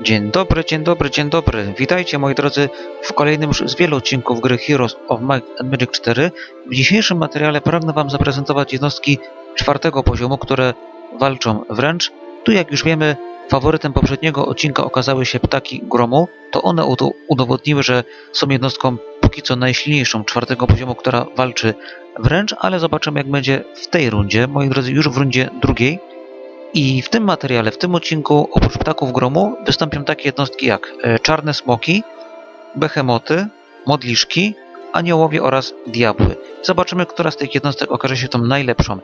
Dzień dobry, dzień dobry, dzień dobry. Witajcie moi drodzy w kolejnym z wielu odcinków gry Heroes of Might and Magic 4. W dzisiejszym materiale pragnę Wam zaprezentować jednostki czwartego poziomu, które walczą wręcz. Tu jak już wiemy, faworytem poprzedniego odcinka okazały się ptaki gromu. To one udo- udowodniły, że są jednostką póki co najsilniejszą czwartego poziomu, która walczy wręcz, ale zobaczymy jak będzie w tej rundzie. Moi drodzy, już w rundzie drugiej. I w tym materiale, w tym odcinku, oprócz ptaków gromu, wystąpią takie jednostki jak e, czarne smoki, behemoty, modliszki, aniołowie oraz diabły. Zobaczymy, która z tych jednostek okaże się tą najlepszą,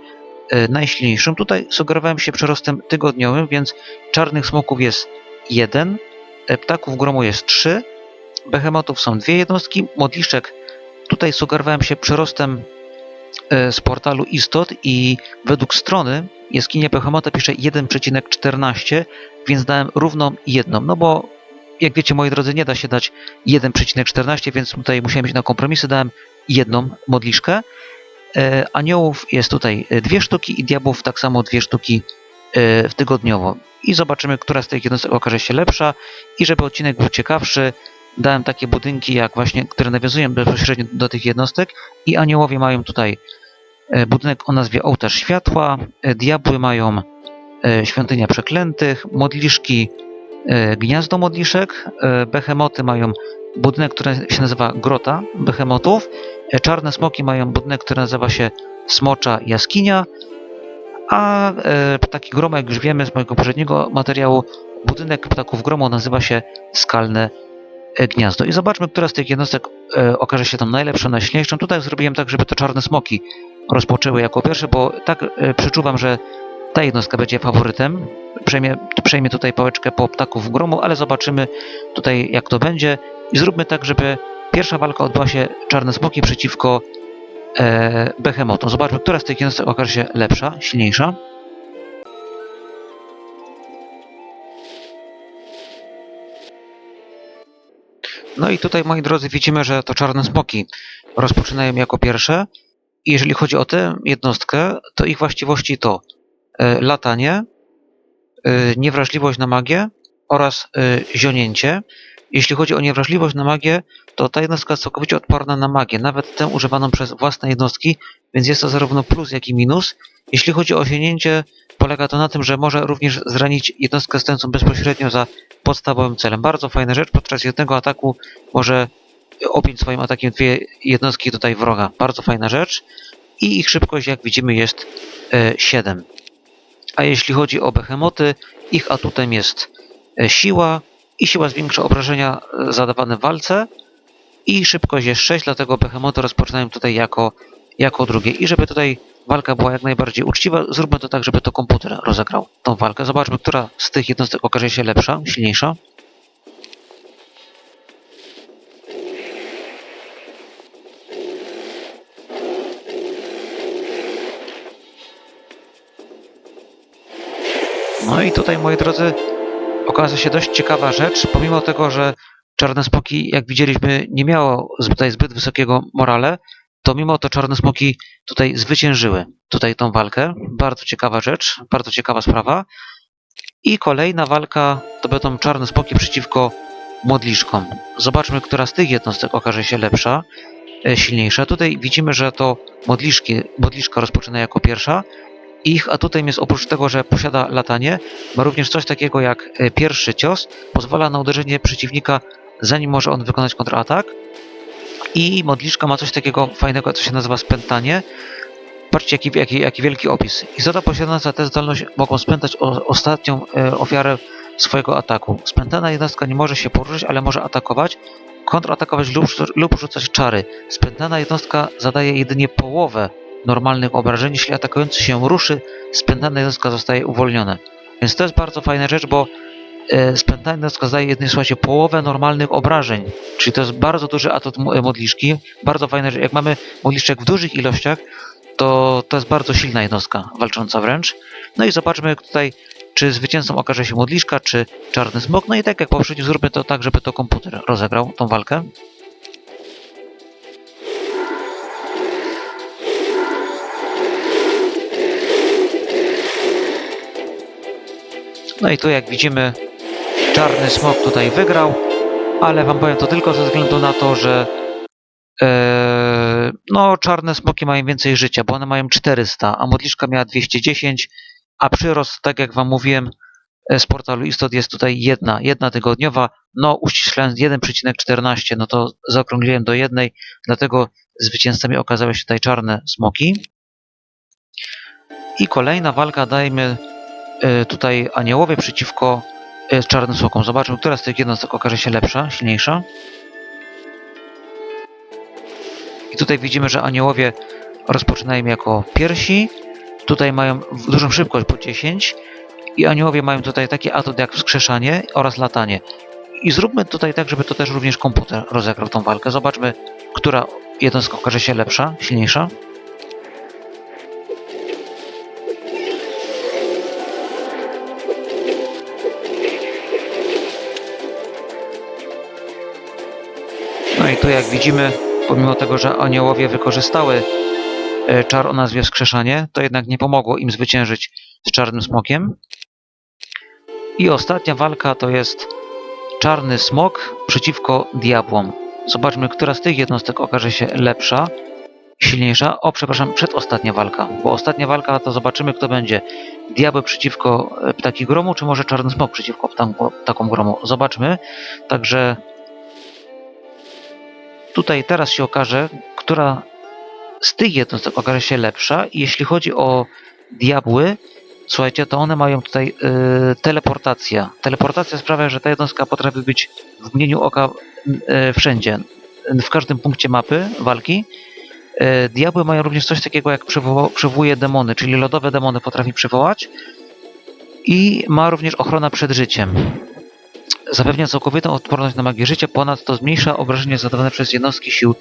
e, najsilniejszą. Tutaj sugerowałem się przyrostem tygodniowym, więc czarnych smoków jest jeden, e, ptaków gromu jest trzy, behemotów są dwie jednostki, modliszek tutaj sugerowałem się przyrostem z portalu istot i według strony jaskinia Behemota pisze 1,14, więc dałem równą jedną. No bo jak wiecie, moi drodzy, nie da się dać 1,14, więc tutaj musiałem iść na kompromisy, dałem jedną modliszkę. E, aniołów jest tutaj e, dwie sztuki i diabłów tak samo dwie sztuki e, w tygodniowo. I zobaczymy, która z tych jednostek okaże się lepsza. I żeby odcinek był ciekawszy, dałem takie budynki, jak właśnie, które nawiązują bezpośrednio do tych jednostek. I aniołowie mają tutaj E, Budynek o nazwie Ołtarz Światła. e, Diabły mają e, Świątynia Przeklętych. Modliszki Gniazdo Modliszek. Behemoty mają budynek, który się nazywa Grota Behemotów. Czarne Smoki mają budynek, który nazywa się Smocza Jaskinia. A ptaki groma, jak już wiemy z mojego poprzedniego materiału, budynek ptaków gromu nazywa się Skalne Gniazdo. I zobaczmy, która z tych jednostek e, okaże się tam najlepszą, najsilniejszą. Tutaj zrobiłem tak, żeby to czarne smoki rozpoczęły jako pierwsze, bo tak e, przeczuwam, że ta jednostka będzie faworytem. Przejmie, przejmie tutaj pałeczkę po ptaków gromu, ale zobaczymy tutaj jak to będzie. I zróbmy tak, żeby pierwsza walka odbyła się czarne smoki przeciwko e, behemotom. Zobaczmy, która z tych jednostek okaże się lepsza, silniejsza. No i tutaj, moi drodzy, widzimy, że to czarne smoki rozpoczynają jako pierwsze. Jeżeli chodzi o tę jednostkę, to ich właściwości to e, latanie, e, niewrażliwość na magię oraz e, zionięcie. Jeśli chodzi o niewrażliwość na magię, to ta jednostka jest całkowicie odporna na magię, nawet tę używaną przez własne jednostki, więc jest to zarówno plus, jak i minus. Jeśli chodzi o zionięcie, polega to na tym, że może również zranić jednostkę stojącą bezpośrednio za podstawowym celem. Bardzo fajna rzecz, podczas jednego ataku może objąć swoim atakiem dwie jednostki tutaj wroga. Bardzo fajna rzecz. I ich szybkość, jak widzimy, jest e, 7. A jeśli chodzi o behemoty, ich atutem jest e, siła i siła zwiększa obrażenia e, zadawane w walce i szybkość jest 6, dlatego behemoty rozpoczynają tutaj jako, jako drugie. I żeby tutaj walka była jak najbardziej uczciwa, zróbmy to tak, żeby to komputer rozegrał tą walkę. Zobaczmy, która z tych jednostek okaże się lepsza, silniejsza. No i tutaj, moi drodzy, okazała się dość ciekawa rzecz. Pomimo tego, że Czarne Smoki, jak widzieliśmy, nie miało tutaj zbyt wysokiego morale, to mimo to Czarne Smoki tutaj zwyciężyły tutaj tą walkę. Bardzo ciekawa rzecz, bardzo ciekawa sprawa. I kolejna walka to będą Czarne Smoki przeciwko Modliszkom. Zobaczmy, która z tych jednostek okaże się lepsza, e, silniejsza. Tutaj widzimy, że to Modliszki, Modliszka rozpoczyna jako pierwsza, ich atutem jest oprócz tego, że posiada latanie, ma również coś takiego jak e, pierwszy cios, pozwala na uderzenie przeciwnika zanim może on wykonać kontratak. I modliszka ma coś takiego fajnego, co się nazywa spętanie. Patrzcie jaki, jaki, jaki wielki opis. Istota posiadająca tę zdolność mogą spętać o, ostatnią e, ofiarę swojego ataku. Spętana jednostka nie może się poruszać, ale może atakować, kontratakować lub, lub rzucać czary. Spętana jednostka zadaje jedynie połowę normalnych obrażeń. Jeśli atakujący się ruszy, spętana jednostka zostaje uwolniona. Więc to jest bardzo fajna rzecz, bo spętana jednostka zdaje jedynie słuchajcie, połowę normalnych obrażeń. Czyli to jest bardzo duży atut mo- modliszki. Bardzo fajne, że jak mamy modliszczek w dużych ilościach, to to jest bardzo silna jednostka, walcząca wręcz. No i zobaczmy tutaj, czy zwycięzcą okaże się modliszka, czy czarny smok. No i tak jak poprzednio, zróbmy to tak, żeby to komputer rozegrał tą walkę. No i tu jak widzimy czarny smok tutaj wygrał, ale wam powiem to tylko ze względu na to, że e, no czarne smoki mają więcej życia, bo one mają 400, a modliszka miała 210, a przyrost, tak jak wam mówiłem, e, z portalu Istot jest tutaj jedna, jedna tygodniowa, no uściślając 1,14, no to zaokrągliłem do jednej, dlatego zwycięzcami okazały się tutaj czarne smoki. I kolejna walka, dajmy e, tutaj aniołowie przeciwko e, czarnym smokom. Zobaczmy, która z tych jednostek okaże się lepsza, silniejsza. I tutaj widzimy, że aniołowie rozpoczynają jako pierwsi. Tutaj mają dużą szybkość po 10 i aniołowie mają tutaj taki atut jak wskrzeszanie oraz latanie. I zróbmy tutaj tak, żeby to też również komputer rozegrał tą walkę. Zobaczmy, która jednostka okaże się lepsza, silniejsza. Tu jak widzimy, pomimo tego, że aniołowie wykorzystały e, czar o nazwie wskrzeszanie, to jednak nie pomogło im zwyciężyć z czarnym smokiem. I ostatnia walka to jest czarny smok przeciwko diabłom. Zobaczmy, która z tych jednostek okaże się lepsza, silniejsza. O, przepraszam, przedostatnia walka, bo ostatnia walka to zobaczymy, kto będzie. Diabeł przeciwko e, ptaki gromu, czy może czarny smok przeciwko ptakom gromu. Zobaczmy. Także tutaj teraz się okaże, która z tych jednostek okaże się lepsza. Jeśli chodzi o diabły, słuchajcie, to one mają tutaj y, teleportacja. Teleportacja sprawia, że ta jednostka potrafi być w mgnieniu oka y, wszędzie, w każdym punkcie mapy walki. Y, diabły mają również coś takiego jak przywołuje demony, czyli lodowe demony potrafi przywołać i ma również ochrona przed życiem. Zapewnia całkowitą odporność na magię życia, ponadto zmniejsza obrażenia zadawane przez jednostki sił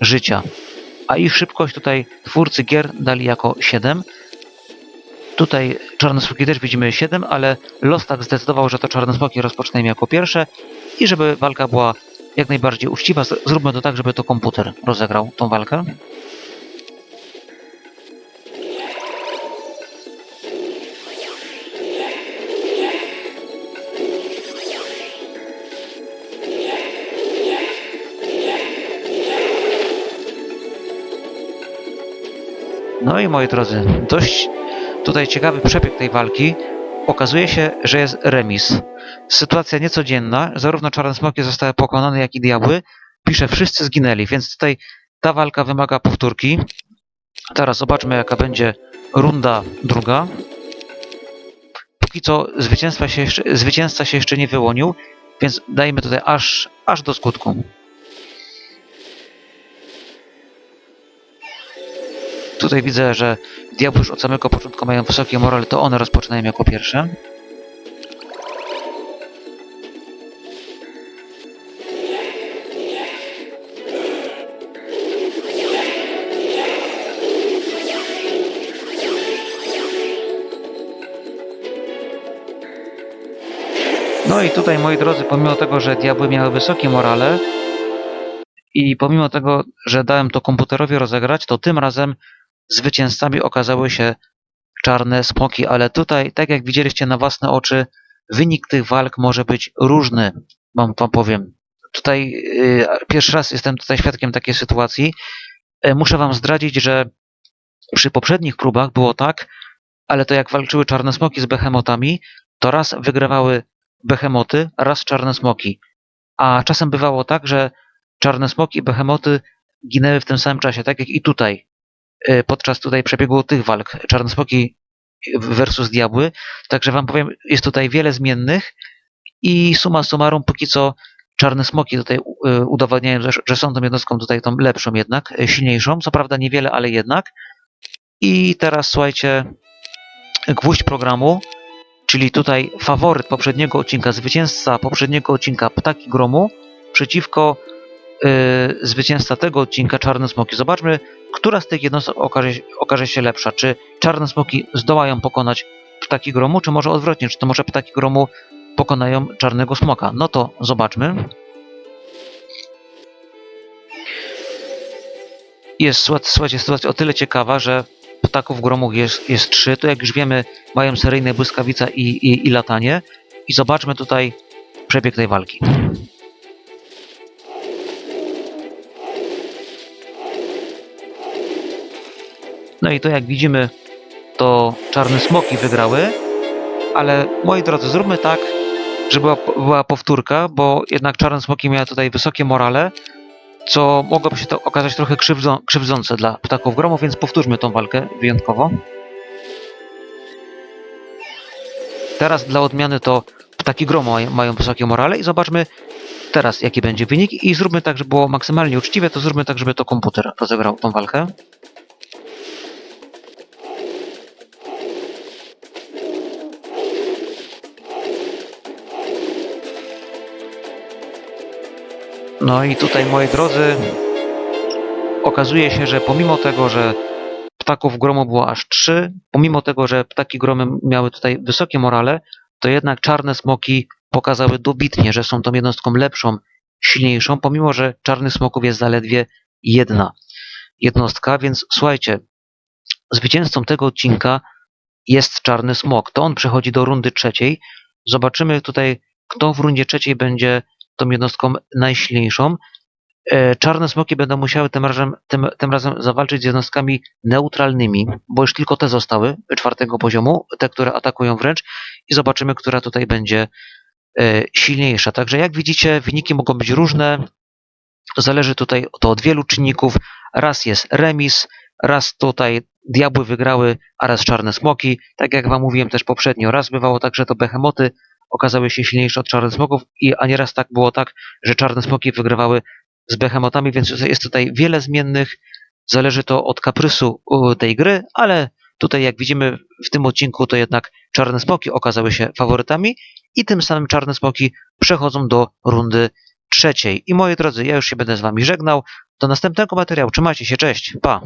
życia. A ich szybkość tutaj twórcy gier dali jako 7. Tutaj czarne smoki też widzimy 7, ale los tak zdecydował, że to czarne smoki rozpoczynajmy jako pierwsze i żeby walka była jak najbardziej uczciwa, zróbmy to tak, żeby to komputer rozegrał tą walkę. No i moi drodzy, dość tutaj ciekawy przebieg tej walki. Okazuje się, że jest remis. Sytuacja niecodzienna. Zarówno czarne smoki zostały pokonane, jak i diabły. Pisze, wszyscy zginęli, więc tutaj ta walka wymaga powtórki. Teraz zobaczmy, jaka będzie runda druga. Póki co zwycięstwa się jeszcze, zwycięzca się jeszcze nie wyłonił, więc dajmy tutaj aż, aż do skutku. Tutaj widzę, że diabły już od samego początku mają wysokie morale, to one rozpoczynają jako pierwsze. No i tutaj, moi drodzy, pomimo tego, że diabły miały wysokie morale i pomimo tego, że dałem to komputerowi rozegrać, to tym razem zwycięzcami okazały się czarne smoki, ale tutaj, tak jak widzieliście na własne oczy, wynik tych walk może być różny, wam to powiem. Tutaj yy, pierwszy raz jestem tutaj świadkiem takiej sytuacji. E, muszę wam zdradzić, że przy poprzednich próbach było tak, ale to jak walczyły czarne smoki z behemotami, to raz wygrywały behemoty, raz czarne smoki. A czasem bywało tak, że czarne smoki i behemoty ginęły w tym samym czasie, tak jak i tutaj podczas tutaj przebiegu tych walk czarne smoki versus diabły. Także wam powiem, jest tutaj wiele zmiennych i summa summarum póki co czarne smoki tutaj e, udowadniają, że, są tą jednostką tutaj tą lepszą jednak, e, silniejszą, co prawda niewiele, ale jednak. I teraz słuchajcie, gwóźdź programu, czyli tutaj faworyt poprzedniego odcinka, zwycięzca poprzedniego odcinka Ptaki Gromu przeciwko yy, zwycięzca tego odcinka Czarne Smoki. Zobaczmy, która z tych jednostek okaże, okaże się lepsza. Czy Czarne Smoki zdołają pokonać Ptaki Gromu, czy może odwrotnie, czy to może Ptaki Gromu pokonają Czarnego Smoka. No to zobaczmy. Jest, słuchaj- słuchajcie, sytuacja o tyle ciekawa, że ptaków gromu jest, jest to jak już wiemy, mają seryjne błyskawica i, i, i latanie. I zobaczmy tutaj, przebieg tej walki. No i to jak widzimy, to czarne smoki wygrały, ale moi drodzy, zróbmy tak, żeby była, powtórka, bo jednak czarne smoki miały tutaj wysokie morale, co mogłoby się to okazać trochę krzywdzą, krzywdzące dla ptaków gromu, więc powtórzmy tą walkę wyjątkowo. Teraz dla odmiany to ptaki mają- mają wysokie morale i zobaczmy teraz jaki będzie wynik i zróbmy tak, żeby było maksymalnie uczciwe, to zróbmy tak, żeby to komputer rozegrał tą walkę. No i tutaj, moi drodzy, okazuje się, że pomimo tego, że ptaków gromu było aż trzy, pomimo tego, że ptaki gromy miały tutaj wysokie morale, to jednak czarne smoki pokazały dobitnie, że są tą jednostką lepszą, silniejszą, pomimo że czarnych smoków jest zaledwie jedna jednostka, więc słuchajcie, zwycięzcą tego odcinka jest czarny smok. To on przechodzi do rundy trzeciej. Zobaczymy tutaj, kto w rundzie trzeciej będzie tą jednostką najsilniejszą. E, Czarne smoki będą musiały tym razem, tym, tym razem zawalczyć z jednostkami neutralnymi, bo już tylko te zostały czwartego poziomu, te, które atakują wręcz i zobaczymy, która tutaj będzie e, silniejsza. Także jak widzicie, wyniki mogą być różne. Zależy tutaj to od wielu czynników. Raz jest remis, raz tutaj diabły wygrały, a raz czarne smoki. Tak jak wam mówiłem też poprzednio, raz bywało tak, że to behemoty okazały się silniejsze od czarnych smoków, i, a nieraz tak było tak, że czarne smoki wygrywały z behemotami, więc jest tutaj wiele zmiennych. Zależy to od kaprysu tej gry, ale tutaj jak widzimy w tym odcinku to jednak czarne smoki okazały się faworytami i tym samym czarne smoki przechodzą do rundy trzeciej. I moi drodzy, ja już się będę z wami żegnał. Do następnego materiału. Trzymajcie się, cześć, pa!